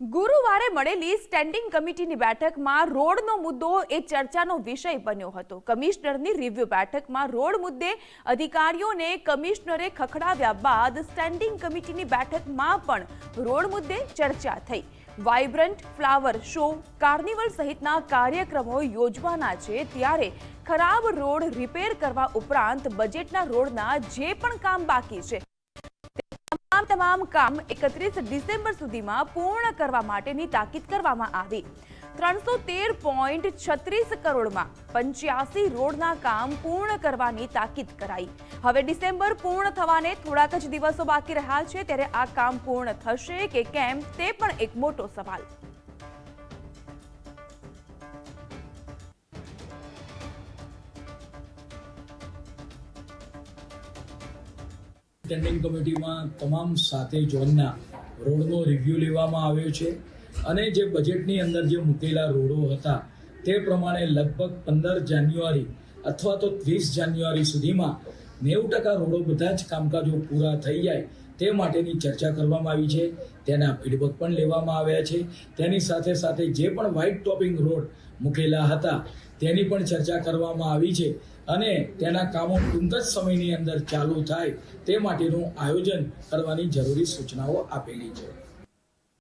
ગુરુવારે મળેલી સ્ટેન્ડિંગ કમિટીની બેઠકમાં રોડનો મુદ્દો એ ચર્ચાનો વિષય બન્યો હતો. કમિશનરની રિવ્યુ બેઠકમાં રોડ મુદ્દે અધિકારીઓને કમિશનરે ખખડાવ્યા બાદ સ્ટેન્ડિંગ કમિટીની બેઠકમાં પણ રોડ મુદ્દે ચર્ચા થઈ. વાઇબ્રન્ટ ફ્લાવર શો કાર્નિવલ સહિતના કાર્યક્રમો યોજવાના છે ત્યારે ખરાબ રોડ રિપેર કરવા ઉપરાંત બજેટના રોડના જે પણ કામ બાકી છે તમામ તમામ કામ એકત્રીસ ડિસેમ્બર સુધીમાં પૂર્ણ કરવા માટેની તાકીદ કરવામાં આવી. ત્રણસો તેર પોઈન્ટ છત્રીસ કરોડમાં પંચ્યાસી રોડના કામ પૂર્ણ કરવાની તાકીદ કરાઈ. હવે ડિસેમ્બર પૂર્ણ થવાને થોડાક જ દિવસો બાકી રહ્યા છે, ત્યારે આ કામ પૂર્ણ થશે કે કેમ તે પણ એક મોટો સવાલ. સ્ટેન્ડિંગ કમિટીમાં તમામ સાતે ઝોનના રોડનો રિવ્યૂ લેવામાં આવ્યો છે. અને જે બજેટની અંદર જે મૂકેલા રોડો હતા, તે પ્રમાણે લગભગ પંદર જાન્યુઆરી અથવા તો ત્રીસ જાન્યુઆરી સુધીમાં નેવું ટકા રોડો બધા જ કામકાજો પૂરા થઈ જાય તે માટેની ચર્ચા કરવામાં આવી છે. તેના ફીડબેક પણ લેવામાં આવ્યા છે. તેની સાથે સાથે જે પણ વ્હાઇટ ટોપિંગ રોડ મૂકેલા હતા, તેની પણ ચર્ચા કરવામાં આવી છે અને તેના કામો ટૂંક જ સમયની અંદર ચાલુ થાય તે માટેનું આયોજન કરવાની જરૂરી સૂચનાઓ આપેલી છે.